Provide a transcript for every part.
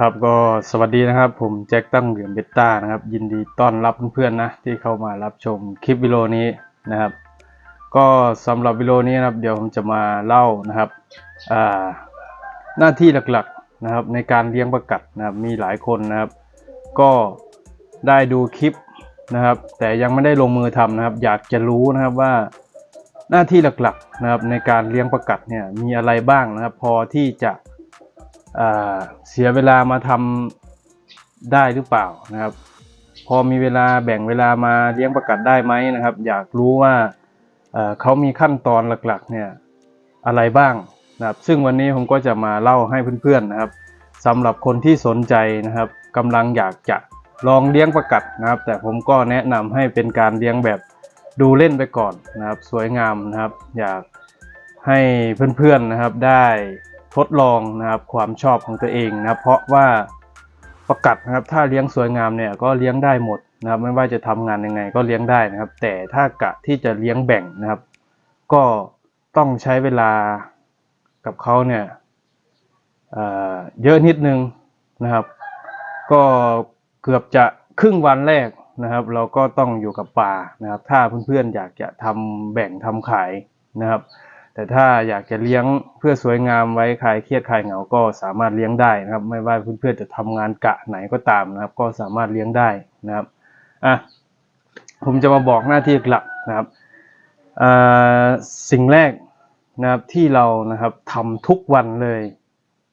ครับก็สวัสดีนะครับ ผมแจ็คตั้งเหรียญเบต้านะครับ ยินดีต้อนรับเพื่อนๆนะที่เข้ามารับชมคลิปวิดีโอนี้นะครับ ก็สำหรับวิดีโอนี้นะครับ เดี๋ยวผมจะมาเล่านะครับอ่าหน้าที่หลักๆนะครับ ในการเลี้ยงประกัดนะครับมีหลายคนนะครับ ก็ได้ดูคลิปนะครับ แต่ยังไม่ได้ลงมือทำนะครับ อยากจะรู้นะครับว่าหน้าที่หลักๆนะครับในการเลี้ยงประกัดเนี่ยมีอะไรบ้างนะครับ พอที่จะ เสียเวลามาทำได้หรือเปล่านะครับ พอมีเวลาแบ่งเวลามาเลี้ยงประกัดได้ไหมนะครับ อยากรู้ว่าเเขามีขั้นตอนหลักๆเนี่ยอะไรบ้างนะครับ ซึ่งวันนี้ผมก็จะมาเล่าให้เพื่อนๆนะครับสำหรับคนที่สนใจนะครับกำลังอยากจะลองเลี้ยงประกัดนะครับ แต่ผมก็แนะนำให้เป็นการเลี้ยงแบบดูเล่นไปก่อนนะครับ สวยงามนะครับ อยากให้เพื่อนๆนะครับได้ ทดลองนะครับความชอบของตัวเองนะเพราะว่าประกัดนะครับถ้าเลี้ยงสวยงามเนี่ยก็เลี้ยงได้หมดนะครับไม่ว่าจะทำงานยังไงก็เลี้ยงได้นะครับ แต่ถ้ากะที่จะเลี้ยงแบ่งนะครับ ก็ต้องใช้เวลากับเขาเนี่ยเเยอะนิดนึงนะครับ ก็เกือบจะครึ่งวันแรกนะครับ เราก็ต้องอยู่กับป่านะครับ ถ้าเพื่อนๆอยากจะทำแบ่งทำขายนะครับ แต่ถ้าอยากจะเลี้ยงเพื่อสวยงามไว้คลายเครียดคลายเหงาก็สามารถเลี้ยงได้นะครับ ไม่ว่าเพื่อนๆจะทำงานกะไหนก็ตามนะครับ ก็สามารถเลี้ยงได้นะครับอะผมจะมาบอกหน้าที่หลักนะครับอ่าสิ่งแรกนะครับที่เรานะครับทำทุกวันเลย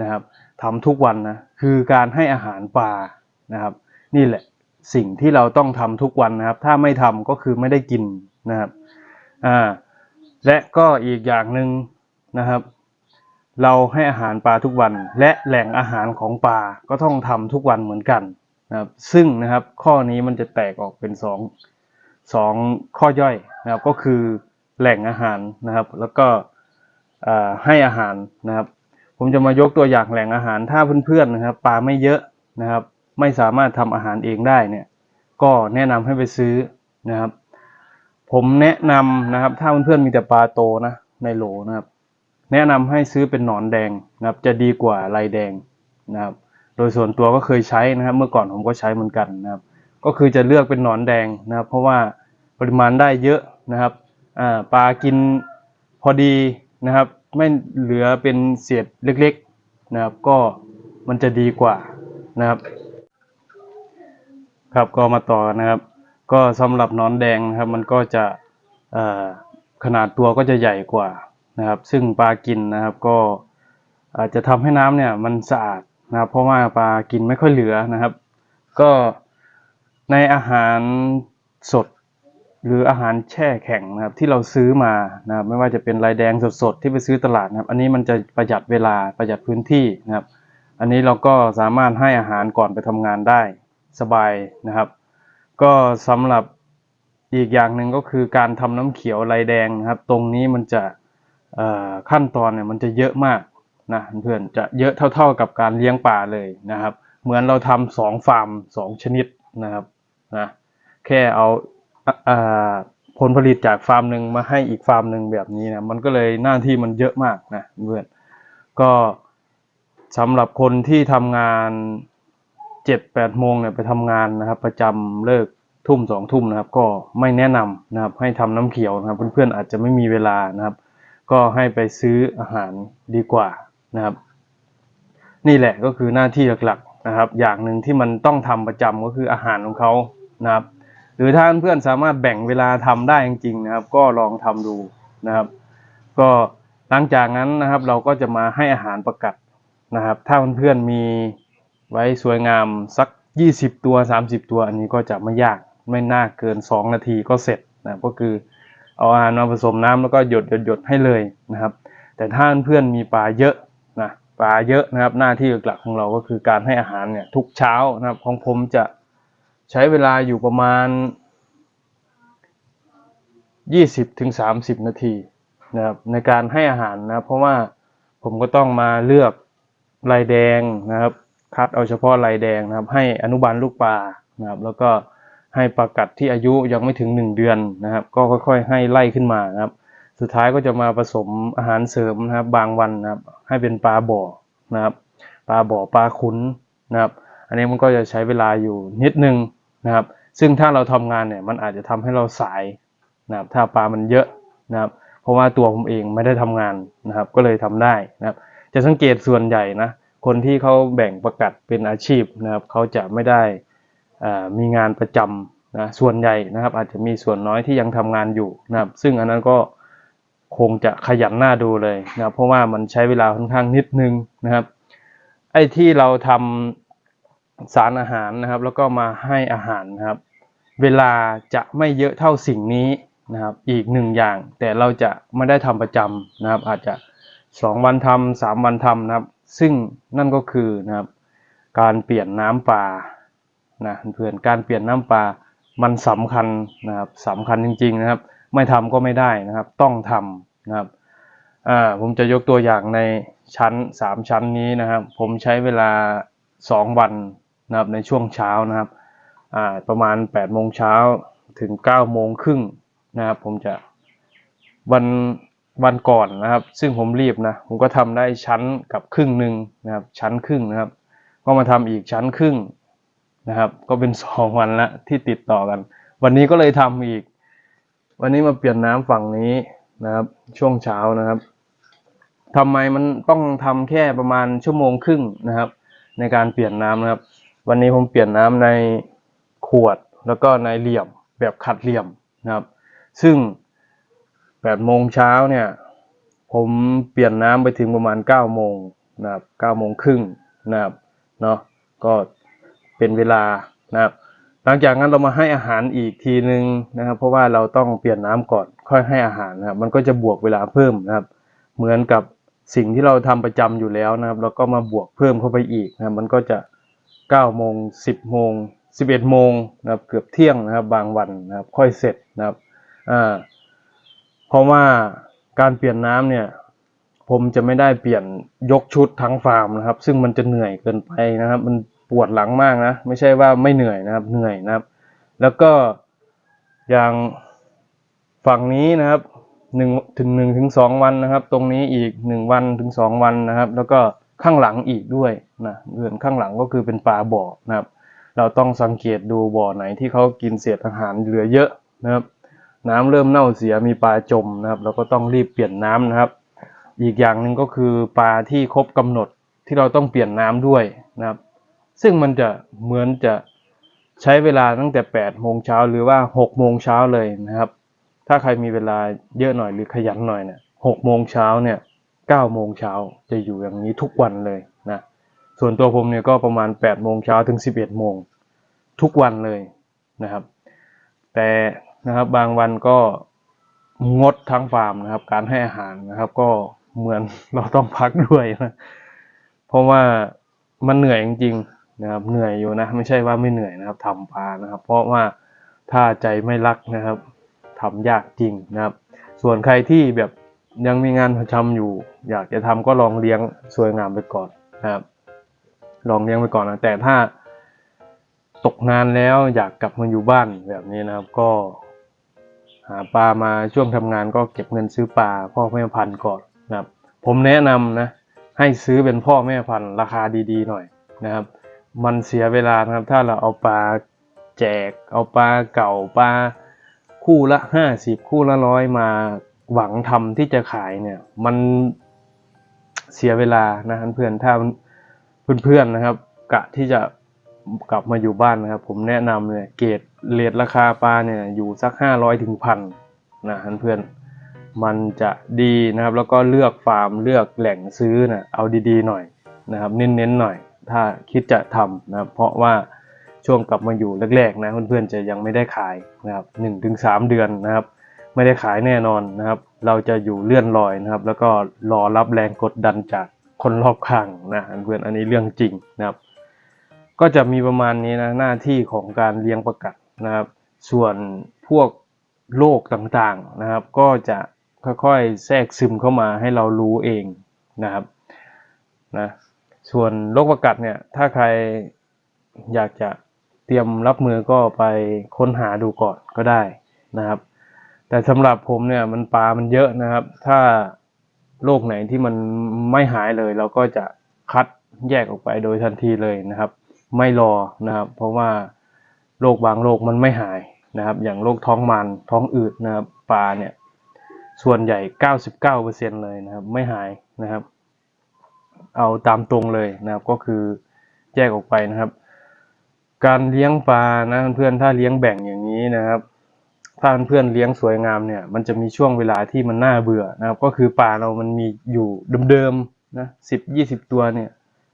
นะครับทำทุกวันนะคือการให้อาหารปลานะครับ นี่แหละสิ่งที่เราต้องทำทุกวันนะครับ ถ้าไม่ทำก็คือไม่ได้กินนะครับอ่า และก็อีกอย่างหนึ่งนะครับ เราให้อาหารปลาทุกวัน และแหล่งอาหารของปลาก็ต้องทำทุกวันเหมือนกันนะครับ ซึ่งนะครับข้อนี้มันจะแตกออกเป็นสองสองข้อย่อยนะครับก็คือแหล่งอาหารนะครับ แล้วก็ให้อาหารนะครับ ผมจะมายกตัวอย่างแหล่งอาหารถ้าเพื่อนๆนะครับปลาไม่เยอะนะครับ ไม่สามารถทำอาหารเองได้เนี่ยก็แนะนำให้ไปซื้อนะครับ ผมแนะนำนะครับ ถ้าเพื่อนๆมีแต่ปลาโตนะในโหลนะครับ แนะนำให้ซื้อเป็นหนอนแดงนะครับ จะดีกว่าลายแดงนะครับ โดยส่วนตัวก็เคยใช้นะครับ เมื่อก่อนผมก็ใช้เหมือนกันนะครับ ก็คือจะเลือกเป็นหนอนแดงนะครับ เพราะว่าปริมาณได้เยอะนะครับปลากินพอดีนะครับ ไม่เหลือเป็นเศษเล็กๆนะครับ ก็มันจะดีกว่านะครับ ครับก็มาต่อนะครับ ก็สำหรับนอนแดงนะครับ มันก็จะขนาดตัวก็จะใหญ่กว่านะครับ ซึ่งปลากินนะครับก็อาจจะทำให้น้ำเนี่ยมันสะอาดนะครับ เพราะว่าปลากินไม่ค่อยเหลือนะครับ ก็ในอาหารสดหรืออาหารแช่แข็งนะครับที่เราซื้อมานะครับไม่ว่าจะเป็นลายแดงสดๆที่ไปซื้อตลาดนะครับ อันนี้มันจะประหยัดเวลาประหยัดพื้นที่นะครับ อันนี้เราก็สามารถให้อาหารก่อนไปทำงานได้สบายนะครับ ก็สำหรับอีกอย่างหนึ่งก็คือการทำน้ำเขียวลายแดงนะครับ ตรงนี้มันจะขั้นตอนเนี่ยมันจะเยอะมากนะเพื่อนจะเยอะเท่า ๆกับการเลี้ยงปลาเลยนะครับ เหมือนเราทำสองฟาร์มสองชนิดนะครับนะแค่เอาผลผลิตจากฟาร์มหนึ่งมาให้อีกฟาร์มหนึ่งแบบนี้นะมันก็เลยหน้าที่มันเยอะมากนะเพื่อนก็สำหรับคนที่ทำงาน เจ็ดแปดโมงเนี่ยไปทำงานนะครับ ประจำเลิกทุ่มสองทุ่มนะครับ ก็ไม่แนะนำนะครับ ให้ทำน้ำเขียวนะครับ เพื่อนๆอาจจะไม่มีเวลานะครับ ก็ให้ไปซื้ออาหารดีกว่านะครับ นี่แหละก็คือหน้าที่หลักๆนะครับ อย่างหนึ่งที่มันต้องทำประจำก็คืออาหารของเขานะครับ หรือถ้าเพื่อนๆสามารถแบ่งเวลาทำได้จริงๆนะครับ ก็ลองทำดูนะครับ ก็หลังจากนั้นนะครับ เราก็จะมาให้อาหารประกัดนะครับ ถ้าเพื่อนๆมี ไว้สวยงามสัก 20 ตัว 30 ตัว อันนี้ก็จะไม่ยากไม่น่าเกิน 2 นาทีก็เสร็จนะก็คือเอาอาหารมาผสมน้ำแล้วก็หยดหยดหยดให้เลยนะครับ แต่ถ้าเพื่อนมีปลาเยอะนะปลาเยอะนะครับ หน้าที่หลักของเราก็คือการให้อาหารเนี่ยทุกเช้านะครับของผมจะใช้เวลาอยู่ประมาณ 20ถึง30 นาทีนะครับในการให้อาหารนะเพราะว่าผมก็ต้องมาเลือกลายแดงนะครับ คัดเอาเฉพาะลายแดงนะครับ ให้อนุบาลลูกปลานะครับ แล้วก็ให้ปลากัดที่อายุยังไม่ถึง 1 เดือนนะครับ ก็ค่อยๆ ให้ไล่ขึ้นมานะครับ สุดท้ายก็จะมาผสมอาหารเสริมนะครับ บางวันนะครับ ให้เป็นปลาบ่อนะครับ ปลาบ่อปลาขุนนะครับ อันนี้มันก็จะใช้เวลาอยู่นิดนึงนะครับ ซึ่งถ้าเราทำงานเนี่ยมันอาจจะทำให้เราสายนะครับ ถ้าปลามันเยอะนะครับ เพราะว่าตัวผมเองไม่ได้ทำงานนะครับ ก็เลยทำได้นะครับ จะสังเกตส่วนใหญ่นะ คนที่เขาแบ่งประกัดเป็นอาชีพนะครับเขาจะไม่ได้มีงานประจำนะส่วนใหญ่นะครับ อาจจะมีส่วนน้อยที่ยังทำงานอยู่นะครับ ซึ่งอันนั้นก็คงจะขยันหน้าดูเลยนะครับเพราะว่ามันใช้เวลาค่อนข้างนิดนึงนะครับ ไอ้ที่เราทำสารอาหารนะครับ แล้วก็มาให้อาหารนะครับ เวลาจะไม่เยอะเท่าสิ่งนี้นะครับ อีกหนึ่งอย่าง แต่เราจะไม่ได้ทำประจำนะครับ อาจจะสองวันทำสามวันทำนะครับซึ่งนั่นก็คือนะครับการเปลี่ยนน้ำปลานะเพื่อนการเปลี่ยนน้ำปลามันสำคัญนะครับสำคัญจริง ๆนะครับ ไม่ทำก็ไม่ได้นะครับ ต้องทำนะครับอ่าผมจะยกตัวอย่างในชั้นสามชั้นนี้นะครับ ผมใช้เวลาสองวันนะครับในช่วงเช้านะครับอ่าประมาณแปดโมงเช้าถึงเก้าโมงครึ่งนะครับ ผมจะวัน วันก่อนนะครับ ซึ่งผมรีบนะผมก็ทำได้ชั้นกับครึ่งหนึ่งนะครับ ชั้นครึ่งนะครับ ก็มาทำอีกชั้นครึ่งนะครับ ก็เป็นสองวันละที่ติดต่อกัน วันนี้ก็เลยทำอีก วันนี้มาเปลี่ยนน้ำฝั่งนี้นะครับ ช่วงเช้านะครับทำไมมันต้องทำแค่ประมาณชั่วโมงครึ่งนะครับ ในการเปลี่ยนน้ำนะครับ วันนี้ผมเปลี่ยนน้ำในขวดแล้วก็ในเหลี่ยมแบบขัดเหลี่ยมนะครับ ซึ่ง แปดโมงเช้าเนี่ย ผมเปลี่ยนน้ำไปถึงประมาณเก้าโมงนะครับเก้าโมงครึ่งนะครับเนาะก็เป็นเวลานะครับ หลังจากนั้นเรามาให้อาหารอีกทีนึงนะครับ เพราะว่าเราต้องเปลี่ยนน้ำก่อนค่อยให้อาหารนะครับ มันก็จะบวกเวลาเพิ่มนะครับ เหมือนกับสิ่งที่เราทำประจำอยู่แล้วนะครับ แล้วก็มาบวกเพิ่มเข้าไปอีกนะครับมันก็จะ9โมง10โมง11โมงนะครับ เกือบเที่ยงนะครับ บางวันนะครับ ค่อยเสร็จนะครับอ่า ราะว่าการเปลี่ยนน้ำเนี่ย ผมจะไม่ได้เปลี่ยนยกชุดทั้งฟาร์มนะครับ ซึ่งมันจะเหนื่อยเกินไปนะครับ มันปวดหลังมากนะ ไม่ใช่ว่าไม่เหนื่อยนะครับ เหนื่อยนะครับ แล้วก็อย่างฝั่งนี้นะครับหนึ่งถึงหนึ่งถึงสองวันนะครับ ตรงนี้อีกหนึ่งวันถึงสองวันนะครับ แล้วก็ข้างหลังอีกด้วยนะเรืองข้างหลังก็คือเป็นปลาบ่อนะครับ เราต้องสังเกตดูบ่อไหนที่เขากินเศษอาหารเหลือเยอะนะครับ น้ำเริ่มเน่าเสียมีปลาจมนะครับ เราก็ต้องรีบเปลี่ยนน้ำนะครับ อีกอย่างหนึ่งก็คือปลาที่ครบกำหนดที่เราต้องเปลี่ยนน้ำด้วยนะครับ ซึ่งมันจะเหมือนจะใช้เวลาตั้งแต่8โมงเช้าหรือว่า6โมงเช้าเลยนะครับ ถ้าใครมีเวลาเยอะหน่อยหรือขยันหน่อยเนี่ย6โมงเช้าเนี่ย9โมงเช้าจะอยู่อย่างนี้ทุกวันเลยนะส่วนตัวผมเนี่ยก็ประมาณ8โมงเช้าถึง 11โมงทุกวันเลยนะครับ แต่ นะครับ บางวันก็งดทั้งฟาร์มนะครับ การให้อาหารนะครับ ก็เหมือนเราต้องพักด้วยนะเพราะว่ามันเหนื่อยจริงๆนะครับ เหนื่อยอยู่นะไม่ใช่ว่าไม่เหนื่อยนะครับทำปลานะครับ เพราะว่าถ้าใจไม่รักนะครับทำยากจริงนะครับ ส่วนใครที่แบบยังมีงานประจำอยู่ อยากจะทำก็ลองเลี้ยงสวยงามไปก่อนนะครับ ลองเลี้ยงไปก่อนนะแต่ถ้าตกงานแล้วอยากกลับมาอยู่บ้านแบบนี้นะครับ ก็ หาปลามาช่วงทำงานก็เก็บเงินซื้อปลาพ่อแม่พันธุ์ก่อนนะครับ ผมแนะนำนะให้ซื้อเป็นพ่อแม่พันธุ์ราคาดีๆหน่อยนะครับ มันเสียเวลานะครับ ถ้าเราเอาปลาแจก เอาปลาเก่าปลาคู่ละห้าสิบคู่ละร้อยมาหวังทำที่จะขายเนี่ย มันเสียเวลานะเพื่อนถ้าเพื่อนๆนะครับ กะที่จะกลับมาอยู่บ้านนะครับ ผมแนะนำเลยเกรด เรทราคาปลาเนี่ยอยู่สักห้าร้อยถึงพันนะเพื่อนมันจะดีนะครับแล้วก็เลือกฟาร์มเลือกแหล่งซื้อนะเอาดีๆหน่อยนะครับเน้นๆหน่อย ถ้าคิดจะทำนะครับเพราะว่าช่วงกลับมาอยู่แรกๆนะเพื่อนๆจะยังไม่ได้ขายนะครับหนึ่งถึงสามเดือนนะครับ ไม่ได้ขายแน่นอนนะครับ เราจะอยู่เลื่อนลอยนะครับ แล้วก็รอรับแรงกดดันจากคนรอบข้างนะเพื่อนอันนี้เรื่องจริงนะครับ ก็จะมีประมาณนี้นะหน้าที่ของการเลี้ยงประกัด นะครับ ส่วนพวกโรคต่างๆนะครับ ก็จะค่อยๆแทรกซึมเข้ามาให้เรารู้เองนะครับนะส่วนโรคประกัดเนี่ยถ้าใครอยากจะเตรียมรับมือก็ไปค้นหาดูก่อนก็ได้นะครับ แต่สำหรับผมเนี่ยมันปลามันเยอะนะครับ ถ้าโรคไหนที่มันไม่หายเลย เราก็จะคัดแยกออกไปโดยทันทีเลยนะครับ ไม่รอนะครับ เพราะว่า โรคบางโรคมันไม่หายนะครับ อย่างโรคท้องมันท้องอืดนะครับปลาเนี่ยส่วนใหญ่ 99%เลยนะครับไม่หายนะครับ เอาตามตรงเลยนะครับก็คือแยกออกไปนะครับ การเลี้ยงปลานะเพื่อนถ้าเลี้ยงแบ่งอย่างนี้นะครับ ถ้าเพื่อนเลี้ยงสวยงามเนี่ย มันจะมีช่วงเวลาที่มันน่าเบื่อนะครับ ก็คือปลาเรามันมีอยู่เดิมๆนะสิบยี่สิบตัวเนี่ย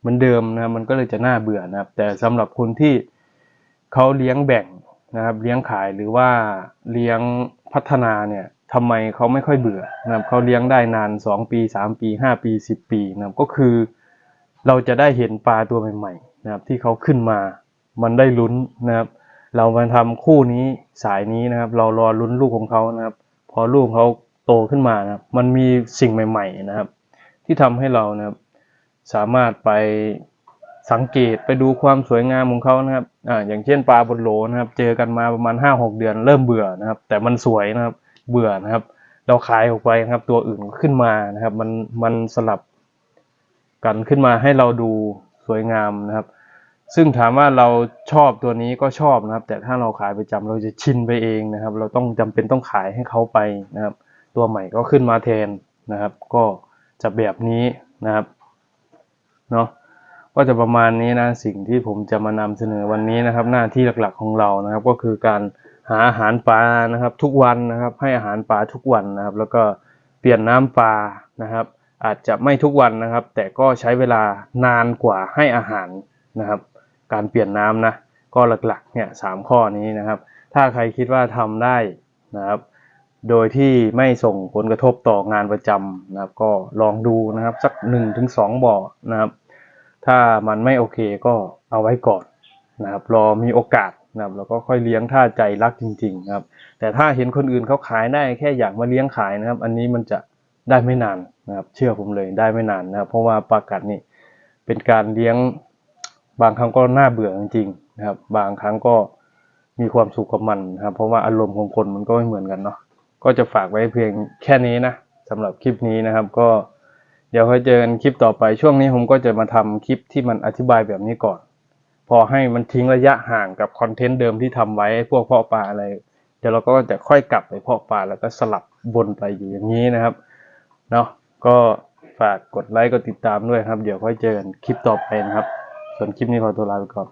เหมือนเดิมนะมันก็เลยจะน่าเบื่อนะครับ แต่สำหรับคนที่ เขาเลี้ยงแบ่งนะครับเลี้ยงขายหรือว่าเลี้ยงพัฒนาเนี่ยทำไมเขาไม่ค่อยเบื่อนะครับเขาเลี้ยงได้นานสองปีสามปีห้าปีสิบปีนะครับก็คือเราจะได้เห็นปลาตัวใหม่ๆนะครับที่เขาขึ้นมามันได้ลุ้นนะครับ เรามาทำคู่นี้สายนี้นะครับ เรารอลุ้นลูกของเขานะครับ พอลูกเขาโตขึ้นมานะครับมันมีสิ่งใหม่ ๆนะครับ ที่ทำให้เรานะครับสามารถไป สังเกตไปดูความสวยงามของเขานะครับอ่าอย่างเช่นปลาบนโหลนะครับ เจอกันมาประมาณห้าหกเดือนเริ่มเบื่อนะครับ แต่มันสวยนะครับ เบื่อนะครับ เราขายออกไปนะครับ ตัวอื่นขึ้นมานะครับ มันมันสลับกันขึ้นมาให้เราดูสวยงามนะครับ ซึ่งถามว่าเราชอบตัวนี้ก็ชอบนะครับ แต่ถ้าเราขายประจำเราจะชินไปเองนะครับ เราต้องจำเป็นต้องขายให้เขาไปนะครับ ตัวใหม่ก็ขึ้นมาแทนนะครับ ก็จะแบบนี้นะครับ เนาะ ก็จะประมาณนี้นะสิ่งที่ผมจะมานำเสนอวันนี้นะครับ หน้าที่หลักๆของเรานะครับ ก็คือการหาอาหารปลานะครับ ทุกวันนะครับ ให้อาหารปลาทุกวันนะครับ แล้วก็เปลี่ยนน้ำปลานะครับ อาจจะไม่ทุกวันนะครับ แต่ก็ใช้เวลานานกว่าให้อาหารนะครับ การเปลี่ยนน้ำนะก็หลักๆเนี่ยสามข้อนี้นะครับ ถ้าใครคิดว่าทำได้นะครับ โดยที่ไม่ส่งผลกระทบต่องานประจำนะครับ ก็ลองดูนะครับ สักหนึ่งถึงสองบ่อนะครับ ถ้ามันไม่โอเคก็เอาไว้ก่อนนะครับรอมีโอกาสนะครับแล้วก็ค่อยเลี้ยงถ้าใจรักจริงๆนะครับแต่ถ้าเห็นคนอื่นเขาขายได้แค่อยากมาเลี้ยงขายนะครับ อันนี้มันจะได้ไม่นานนะครับเชื่อผมเลยได้ไม่นานนะครับ เพราะว่าปลากัดนี่เป็นการเลี้ยงบางครั้งก็น่าเบื่อจริงๆนะครับ บางครั้งก็มีความสุขกับมันนะครับ เพราะว่าอารมณ์ของคนมันก็ไม่เหมือนกันเนาะก็จะฝากไว้เพียงแค่นี้นะสำหรับคลิปนี้นะครับก็ เดี๋ยวค่อยเจอกันคลิปต่อไปช่วงนี้ผมก็จะมาทำคลิปที่มันอธิบายแบบนี้ก่อน พอให้มันทิ้งระยะห่างกับคอนเทนต์เดิมที่ทำไว้พวกเพาะปลาอะไรเดี๋ยวเราก็จะค่อยกลับไปเพาะปลาแล้วก็สลับบนไปอยู่อย่างนี้นะครับเนาะก็ฝากกดไลค์กดติดตามด้วยครับ เดี๋ยวค่อยเจอกันคลิปต่อไปนะครับ ส่วนคลิปนี้ขอตัวลาไปก่อน